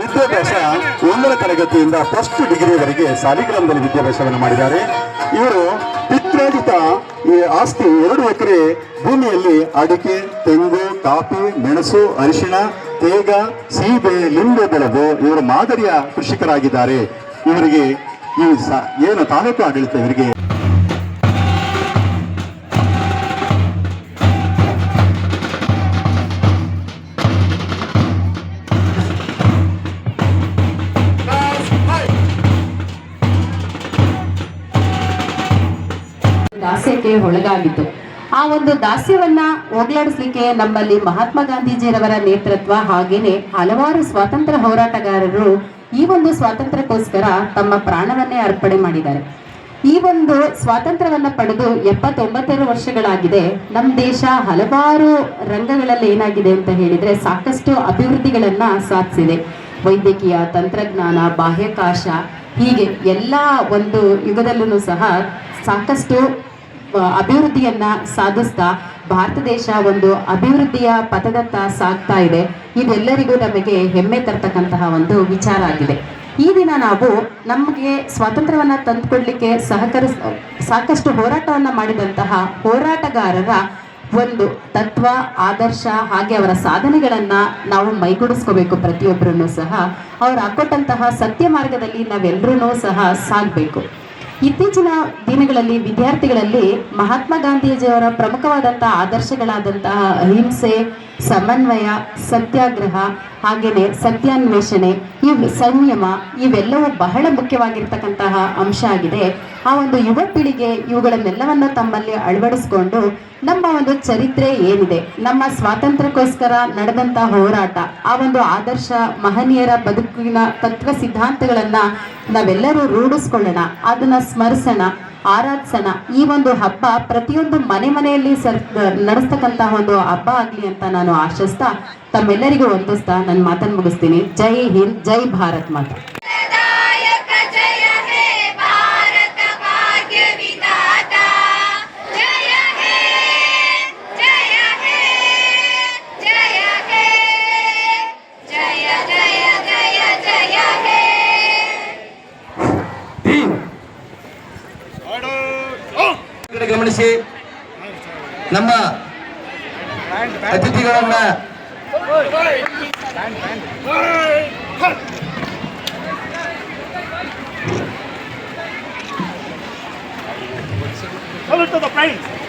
ವಿದ್ಯಾಭ್ಯಾಸ ಒಂದನೇ ತರಗತಿಯಿಂದ ಫಸ್ಟ್ ಡಿಗ್ರಿವರೆಗೆ ಸಾಲಿಗ್ರಾಮದಲ್ಲಿ ವಿದ್ಯಾಭ್ಯಾಸವನ್ನು ಮಾಡಿದ್ದಾರೆ. ಇವರು ಪಿತ್ರಾಜಿತ ಈ ಆಸ್ತಿ ಎರಡು ಎಕರೆ ಭೂಮಿಯಲ್ಲಿ ಅಡಿಕೆ, ತೆಂಗು, ಕಾಫಿ, ಮೆಣಸು, ಅರಿಶಿಣ ತೇಗ, ಸೀಬೆ, ಲಿಂಬೆ ಬೆಳೆದು ಇವರು ಮಾದರಿಯ ಕೃಷಿಕರಾಗಿದ್ದಾರೆ. ಇವರಿಗೆ ಈ ಏನು ತಾಲೂಕು ಆಡಳಿತ ಇವರಿಗೆ? ದಾಸ್ಯಕ್ಕೆ ಒಳಗಾಗಿತ್ತು ಆ ಒಂದು ದಾಸ್ಯವನ್ನ ಹೋಗ್ಲಾಡಿಸ್ಲಿಕ್ಕೆ ನಮ್ಮಲ್ಲಿ ಮಹಾತ್ಮ ಗಾಂಧೀಜಿಯವರ ನೇತೃತ್ವ ಹಾಗೇನೆ ಹಲವಾರು ಸ್ವಾತಂತ್ರ್ಯ ಹೋರಾಟಗಾರರು ಈ ಒಂದು ಸ್ವಾತಂತ್ರ್ಯಕ್ಕೋಸ್ಕರ ತಮ್ಮ ಪ್ರಾಣವನ್ನೇ ಅರ್ಪಣೆ ಮಾಡಿದ್ದಾರೆ. ಈ ಒಂದು ಸ್ವಾತಂತ್ರ್ಯವನ್ನ ಪಡೆದು ಎಪ್ಪತ್ತೊಂಬತ್ತೆರಡು ವರ್ಷಗಳಾಗಿದೆ. ನಮ್ಮ ದೇಶ ಹಲವಾರು ರಂಗಗಳಲ್ಲಿ ಏನಾಗಿದೆ ಅಂತ ಹೇಳಿದ್ರೆ ಸಾಕಷ್ಟು ಅಭಿವೃದ್ಧಿಗಳನ್ನ ಸಾಧಿಸಿದೆ. ವೈದ್ಯಕೀಯ, ತಂತ್ರಜ್ಞಾನ, ಬಾಹ್ಯಾಕಾಶ ಹೀಗೆ ಎಲ್ಲ ಒಂದು ಯುಗದಲ್ಲೂ ಸಹ ಸಾಕಷ್ಟು ಅಭಿವೃದ್ಧಿಯನ್ನ ಸಾಧಿಸ್ತಾ ಭಾರತ ದೇಶ ಒಂದು ಅಭಿವೃದ್ಧಿಯ ಪಥದತ್ತ ಸಾಗ್ತಾ ಇದೆ. ಇದೆಲ್ಲರಿಗೂ ನಮಗೆ ಹೆಮ್ಮೆ ತರ್ತಕ್ಕಂತಹ ಒಂದು ವಿಚಾರ ಆಗಿದೆ. ಈ ದಿನ ನಾವು ನಮಗೆ ಸ್ವಾತಂತ್ರ್ಯವನ್ನ ತಂದುಕೊಡ್ಲಿಕ್ಕೆ ಸಹಕರಿಸ ಸಾಕಷ್ಟು ಹೋರಾಟವನ್ನ ಮಾಡಿದಂತಹ ಹೋರಾಟಗಾರರ ಒಂದು ತತ್ವ, ಆದರ್ಶ ಹಾಗೆ ಅವರ ಸಾಧನೆಗಳನ್ನ ನಾವು ಮೈಗೂಡಿಸ್ಕೋಬೇಕು ಪ್ರತಿಯೊಬ್ಬರನ್ನು ಸಹ. ಅವ್ರು ಹಾಕೊಟ್ಟಂತಹ ಸತ್ಯ ಮಾರ್ಗದಲ್ಲಿ ನಾವೆಲ್ಲರೂ ಸಹ ಸಾಗಬೇಕು. ಇತ್ತೀಚಿನ ದಿನಗಳಲ್ಲಿ ವಿದ್ಯಾರ್ಥಿಗಳಲ್ಲಿ ಮಹಾತ್ಮ ಗಾಂಧೀಜಿಯವರ ಪ್ರಮುಖವಾದಂತಹ ಆದರ್ಶಗಳಾದಂತಹ ಅಹಿಂಸೆ ಸಮನ್ವಯ ಸತ್ಯಾಗ್ರಹ ಹಾಗೇನೆ ಸತ್ಯಾನ್ವೇಷಣೆ ಈ ಸಂಯಮ ಇವೆಲ್ಲವೂ ಬಹಳ ಮುಖ್ಯವಾಗಿರ್ತಕ್ಕಂತಹ ಅಂಶ ಆಗಿದೆ. ಆ ಒಂದು ಯುವ ಪೀಳಿಗೆ ಇವುಗಳನ್ನೆಲ್ಲವನ್ನು ತಮ್ಮಲ್ಲಿ ಅಳವಡಿಸಿಕೊಂಡು ನಮ್ಮ ಒಂದು ಚರಿತ್ರೆ ಏನಿದೆ, ನಮ್ಮ ಸ್ವಾತಂತ್ರ್ಯಕ್ಕೋಸ್ಕರ ನಡೆದಂತಹ ಹೋರಾಟ, ಆ ಒಂದು ಆದರ್ಶ ಮಹನೀಯರ ಬದುಕಿನ ತತ್ವ ಸಿದ್ಧಾಂತಗಳನ್ನ ನಾವೆಲ್ಲರೂ ರೂಢಿಸ್ಕೊಳ್ಳೋಣ, ಅದನ್ನ ಸ್ಮರಿಸೋಣ, ಆರಾಧಿಸೋಣ. ಈ ಒಂದು ಹಬ್ಬ ಪ್ರತಿಯೊಂದು ಮನೆ ಮನೆಯಲ್ಲಿ ಸರ್, ನಡೆಸ್ತಕ್ಕಂತಹ ಒಂದು ಹಬ್ಬ ಆಗ್ಲಿ ಅಂತ ನಾನು ಆಶಿಸ್ತಾ तमेलू वंदस्त नुत मुगस्तनी जय हिंद जय भारत माता गमन नम अतिथि Over to the plane.